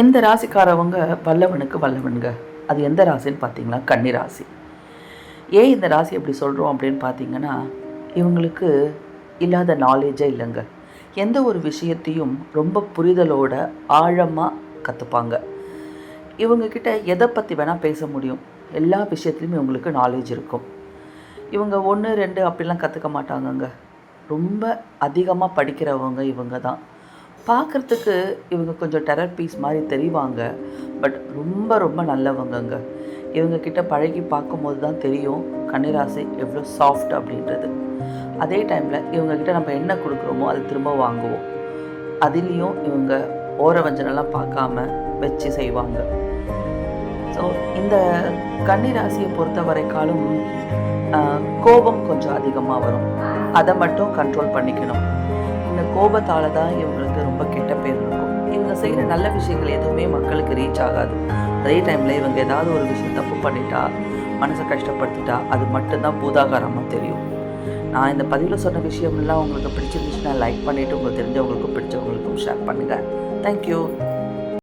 இந்த ராசிக்காரவங்க வல்லவனுக்கு வல்லவனுங்க? அது எந்த ராசின்னு பார்த்தீங்களா? கன்னி ராசி. ஏன் இந்த ராசி அப்படி சொல்கிறோம் அப்படின்னு பார்த்தீங்கன்னா இவங்களுக்கு இல்லாத நாலேஜே இல்லைங்க. எந்த ஒரு விஷயத்தையும் ரொம்ப புரிதலோட ஆழமாக கற்றுப்பாங்க இவங்கக்கிட்ட எதை பற்றி வேணால் பேச முடியும். எல்லா விஷயத்துலையும் இவங்களுக்கு நாலேஜ் இருக்கும். இவங்க ஒன்று ரெண்டு அப்படிலாம் கற்றுக்க மாட்டாங்கங்க. ரொம்ப அதிகமாக படிக்கிறவங்க இவங்க தான். பார்க்குறதுக்கு இவங்க கொஞ்சம் டெரர் பீஸ் மாதிரி தெரிவாங்க. பட் ரொம்ப ரொம்ப நல்லவங்கங்க. இவங்கக்கிட்ட பழகி பார்க்கும்போது தான் தெரியும் கன்னிராசி எவ்வளோ சாஃப்ட் அப்படின்றது. அதே டைமில் இவங்கக்கிட்ட நம்ம என்ன கொடுக்குறோமோ அதை திரும்ப வாங்குவோம். அதுலேயும் இவங்க ஓரவஞ்சனெல்லாம் பார்க்காம வச்சு செய்வாங்க. ஸோ இந்த கன்னிராசியை பொறுத்த வரைக்காலும் கோபம் கொஞ்சம் அதிகமாக வரும். அதை மட்டும் கண்ட்ரோல் பண்ணிக்கணும். இந்த கோபத்தால் தான் இவங்களுக்கு ரொம்ப கெட்ட பேர் இருக்கும். இவங்க செய்கிற நல்ல விஷயங்கள் எதுவுமே மக்களுக்கு ரீச் ஆகாது. அதே டைமில் இவங்க ஏதாவது ஒரு விஷயம் தப்பு பண்ணிட்டா மனசை கஷ்டப்படுத்திட்டா அது மட்டும்தான் பூதாகாரமாக தெரியும். நான் இந்த பதிவில் சொன்ன விஷயம்லாம் உங்களுக்கு பிடிச்சிருந்துச்சுன்னா லைக் பண்ணிவிட்டு உங்களுக்கு தெரிஞ்சவங்களுக்கும் பிடிச்சவங்களுக்கும் ஷேர் பண்ணுங்கள் தேங்க்யூ